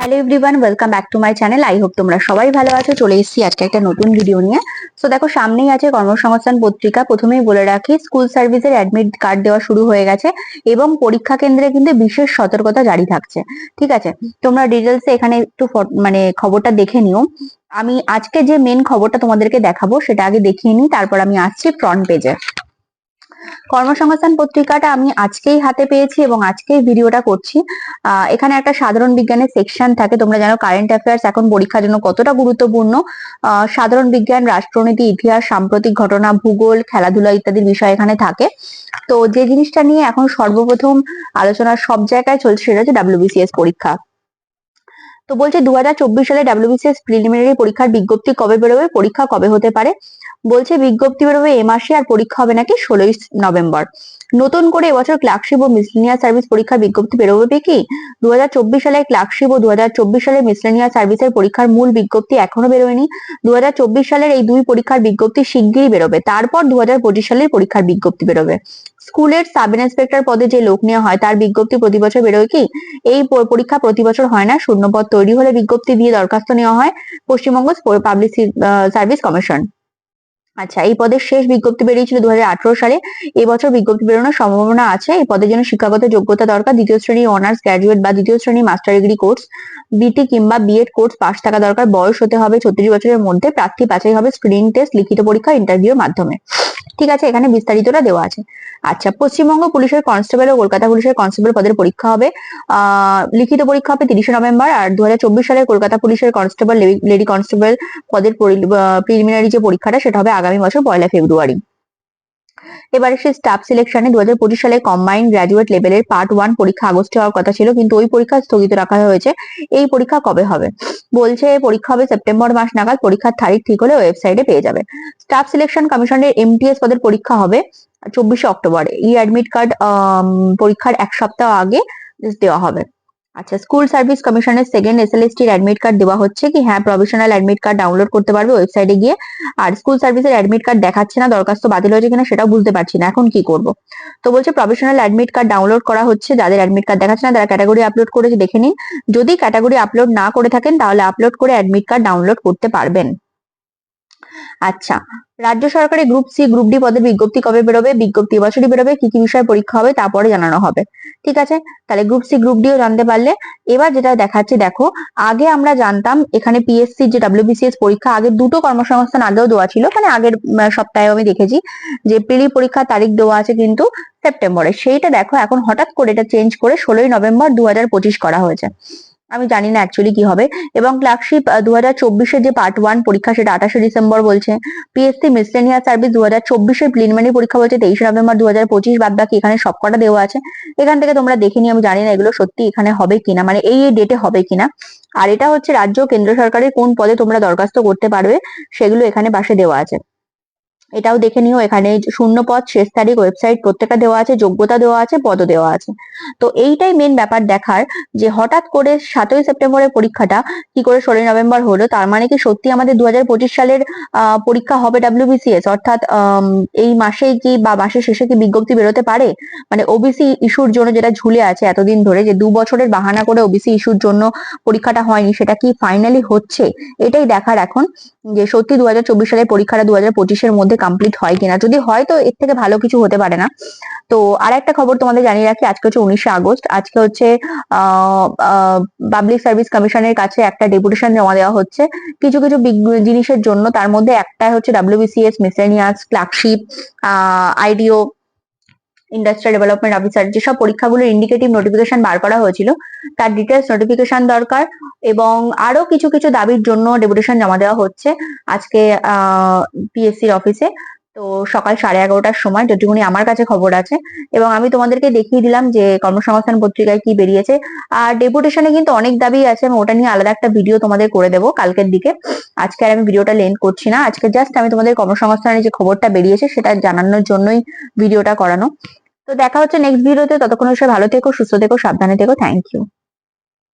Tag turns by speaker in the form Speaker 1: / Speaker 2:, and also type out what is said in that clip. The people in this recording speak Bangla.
Speaker 1: Hello everyone welcome back to my channel I hope তোমরা সবাই ভালো আছো। চলে এসেছি আজকে একটা নতুন ভিডিও নিয়ে। সো দেখো, সামনেই আছে কর্মসংস্থান পত্রিকা। প্রথমেই বলে রাখি স্কুল সার্ভিসের অ্যাডমিট কার্ড দেওয়া শুরু হয়ে গেছে এবং পরীক্ষা কেন্দ্রে কিন্তু বিশেষ সতর্কতা জারি থাকছে। ঠিক আছে? তোমরা ডিটেলসে এখানে একটু মানে খবরটা দেখে নিও। আমি আজকে যে মেন খবরটা তোমাদেরকে দেখাবো, সেটা আগে দেখিয়ে নিই, তারপর আমি আসছি ফ্রন্ট পেজে কর্মসংস্থান পত্রিকাটা আমি আজকেই হাতে পেয়েছি এবং আজকেই ভিডিওটা করছি। এখানে একটা সাধারণ বিজ্ঞানের সেকশন থাকে। তোমরা জানো কারেন্ট অ্যাফেয়ার্স এখন পরীক্ষার জন্য কতটা গুরুত্বপূর্ণ। সাধারণ বিজ্ঞান, রাষ্ট্রনীতি, ইতিহাস, সাম্প্রতিক ঘটনা, ভূগোল, খেলাধুলা ইত্যাদির বিষয় এখানে থাকে। তো যে জিনিসটা নিয়ে এখন সর্বপ্রথম আলোচনা সব জায়গায় চলছে সেটা হচ্ছে ডাব্লিউবিসিএস পরীক্ষা। তো বলছে দু হাজার চব্বিশ সালে ডাব্লিউবিসিএস প্রিলিমিনারি পরীক্ষার বিজ্ঞপ্তি কবে বেরোবে? পরীক্ষা কবে হতে পারে? বলছে বিজ্ঞপ্তি বেরোবে এ মাসে আর পরীক্ষা হবে নাকি ষোলোই নভেম্বর। নতুন করে এবছর ক্লার্কশিপ ও মিসলেনিয়াস সার্ভিস পরীক্ষার বিজ্ঞপ্তি বেরোবে কি? দুই হাজার চব্বিশ সালে ক্লার্কশিপ ও দু সালে মিসলেনিয়াস সার্ভিসের পরীক্ষার মূল বিজ্ঞপ্তি এখনও বেরোয়নি। দুই হাজার চব্বিশ সালের এই দুই পরীক্ষার বিজ্ঞপ্তি শিগগিরই বেরোবে। তারপর দু সালের পরীক্ষার বিজ্ঞপ্তি বেরোবে। স্কুলের সাব ইন্সপেক্টর পদে যে লোক নেওয়া হয়, তার বিজ্ঞপ্তি প্রতি বছর বেরোয় কি? এই পরীক্ষা প্রতি বছর হয় না। শূন্যপদ তৈরি হলে বিজ্ঞপ্তি দিয়ে দরখাস্ত নেওয়া হয় পশ্চিমবঙ্গ পাবলিক সার্ভিস কমিশন। আচ্ছা এই পদের শেষ বিজ্ঞপ্তি বেরিয়েছিল দু হাজার আঠারো সালে। এবছর বিজ্ঞপ্তি বেরোনোর সম্ভাবনা আছে। এই পদের জন্য শিক্ষাগত যোগ্যতা দরকার, দ্বিতীয় শ্রেণি অনার্স, গ্র্যাজুয়েট বা দ্বিতীয় শ্রেণি মাস্টার ডিগ্রি কোর্স বিটি কিংবা বিএড কোর্স পাশ থাকা দরকার। বয়স হতে হবে ছত্রিশ বছরের মধ্যে। প্রার্থী বাছাই হবে স্ক্রিন টেস্ট, লিখিত পরীক্ষা, ইন্টারভিউর মাধ্যমে। ঠিক আছে, এখানে বিস্তারিতটা দেওয়া আছে। আচ্ছা পশ্চিমবঙ্গ পুলিশের কনস্টেবল ও কলকাতা পুলিশের কনস্টেবল পদের পরীক্ষা হবে। লিখিত পরীক্ষা হবে তিরিশে নভেম্বর আর দু হাজার চব্বিশ সালে কলকাতা পুলিশের কনস্টেবল লেডি কনস্টেবল পদের প্রিলিমিনারি যে পরীক্ষাটা, সেটা হবে আগামী বছর পয়লা ফেব্রুয়ারি। এবারে সে স্টাফ সিলেকশনে দু হাজার পঁচিশ সালে কম্বাইন্ড গ্রাজুয়েট লেভেলের পার্ট ওয়ান পরীক্ষা আগস্টে হওয়ার কথা ছিল, কিন্তু ওই পরীক্ষা স্থগিত রাখা হয়েছে। এই পরীক্ষা কবে হবে? বলছে পরীক্ষা হবে সেপ্টেম্বর মাস নাগাদ, পরীক্ষার তারিখ ঠিক হলে ওয়েবসাইটে পেয়ে যাবে। স্টাফ সিলেকশন কমিশনের এমটিএস পদের পরীক্ষা হবে চব্বিশে অক্টোবর। ই অ্যাডমিট কার্ড পরীক্ষার এক সপ্তাহ আগে দেওয়া হবে। আচ্ছা স্কুল সার্ভিস কমিশনের সেকেন্ড এসএলএসটি অ্যাডমিট কার্ড দেওয়া হচ্ছে কি? হ্যাঁ প্রভিশনাল অ্যাডমিট কার্ড ডাউনলোড করতে পারবে ওয়েবসাইটে গিয়ে। আর স্কুল সার্ভিসের অ্যাডমিট কার্ড দেখাচ্ছে না, দরখাস্ত বাতিল হয়েছে কিনা সেটাও বুঝতে পারছি না। এখন কি করব? তো বলছে প্রভিশনাল অ্যাডমিট কার্ড ডাউনলোড করা হচ্ছে, যাদের অ্যাডমিট কার্ড দেখাচ্ছে না, তারা ক্যাটাগরি আপলোড করেছে, দেখে নিন। যদি ক্যাটাগরি আপলোড না করে থাকেন, তাহলে আপলোড করে অ্যাডমিট কার্ড ডাউনলোড করতে পারবেন। আচ্ছা রাজ্য সরকারের গ্রুপ সি গ্রুপ ডি পদের বিজ্ঞপ্তি কবে বেরোবে? বিজ্ঞপ্তি বছরই বেরোবে। কি কি বিষয়ে পরীক্ষা হবে তারপরে জানানো হবে। ঠিক আছে? তাহলে গ্রুপ সি গ্রুপ ডিও জানতে পারলে এবার যেটা দেখাচ্ছে, দেখো, আগে আমরা জানতাম এখানে পিএসসি যে ডাব্লিউবিসিএস পরীক্ষা, আগে দুটো কর্মসংস্থান আগেও দেওয়া ছিল মানে আগের সপ্তাহে আমি দেখেছি যে প্রিলি পরীক্ষার তারিখ দেওয়া আছে কিন্তু সেপ্টেম্বরে সেইটা দেখো, এখন হঠাৎ করে এটা চেঞ্জ করে ষোলোই নভেম্বর দু হাজার পঁচিশ করা হয়েছে। আমি জানি না অ্যাকচুয়ালি কি হবে। এবং ক্লার্কশিপ দু হাজার চব্বিশের যে পার্ট ওয়ান পরীক্ষা সেটা আঠাশে ডিসেম্বর বলছে। পিএসসি মিসলেনিয়াস সার্ভিস দু হাজার চব্বিশের প্রিলিমিনারি পরীক্ষা বলছে তেইশে নভেম্বর দু হাজার পঁচিশ, বাদ বাকি এখানে সবকটা দেওয়া আছে। এখান থেকে তোমরা দেখে নিও, আমি জানি না এগুলো সত্যি এখানে হবে কিনা মানে এই এই ডেটে হবে কিনা। আর এটা হচ্ছে রাজ্য কেন্দ্র সরকারের কোন পদে তোমরা দরখাস্ত করতে পারবে, সেগুলো এখানে পাশে দেওয়া আছে। এটাও দেখে নিও, এখানে শূন্য পদ শেষ তারিখ ওয়েবসাইট প্রত্যেকটা দেওয়া আছে, যোগ্যতা দেওয়া আছে, পদ দেওয়া আছে। তো এইটাই মেন ব্যাপার দেখার যে হঠাৎ করে সাতই সেপ্টেম্বরের পরীক্ষাটা কি করে ষোলোই নভেম্বর হলো, তার মানে কি সত্যি আমাদের দুহাজার পঁচিশ সালের পরীক্ষা হবে ডাব্লিউবিসিএস অর্থাৎ এই মাসে কি বা মাসের শেষে কি বিজ্ঞপ্তি বেরোতে পারে? মানে ওবিসি ইস্যুর জন্য যেটা ঝুলে আছে এতদিন ধরে যে দু বছরের বাহানা করে ওবিসি ইস্যুর জন্য পরীক্ষাটা হয়নি, সেটা কি ফাইনালি হচ্ছে? এটাই দেখার এখন। যে সত্যি দু সালের পরীক্ষাটা দু হাজার পঁচিশের মধ্যে কমপ্লিট হয় কিনা। যদি হয় তো এর থেকে ভালো কিছু হতে পারে না। তো আর একটা খবর তোমাদের জানিয়ে রাখি, আজকে হচ্ছে উনিশে আগস্ট। আজকে হচ্ছে পাবলিক সার্ভিস কমিশনের কাছে একটা ডেপুটেশন জমা দেওয়া হচ্ছে। কিছু কিছু জিনিসের জন্য। তার মধ্যে একটা হচ্ছে WBCS miscellaneous clerkship IDO industrial development officer যেসব পরীক্ষাগুলোর ইন্ডিকেটিভ নোটিফিকেশন বার করা হয়েছিল, তার ডিটেলস নোটিফিকেশন দরকার এবং আরও কিছু কিছু দাবির জন্য ডেপুটেশন জমা দেওয়া হচ্ছে আজকে পিএসসির অফিসে তো সকাল সাড়ে এগারোটার সময় যতটুকুনি আমার কাছে খবর আছে এবং আমি তোমাদেরকে দেখিয়ে দিলাম যে কর্মসংস্থান পত্রিকায় কি বেরিয়েছে। আর ডেপুটেশনে কিন্তু অনেক দাবি আছে আমি ওটা নিয়ে আলাদা একটা ভিডিও তোমাদের করে দেবো কালকের দিকে। আজকে আর আমি ভিডিওটা লেন্থ করছি না, আজকে জাস্ট আমি তোমাদের কর্মসংস্থানের যে খবরটা বেরিয়েছে সেটা জানানোর জন্যই ভিডিওটা করানো। তো দেখা হচ্ছে নেক্সট ভিডিওতে ততক্ষণ সবাই ভালো থেকো, সুস্থ থেকো, সাবধানে থেকো থ্যাংক ইউ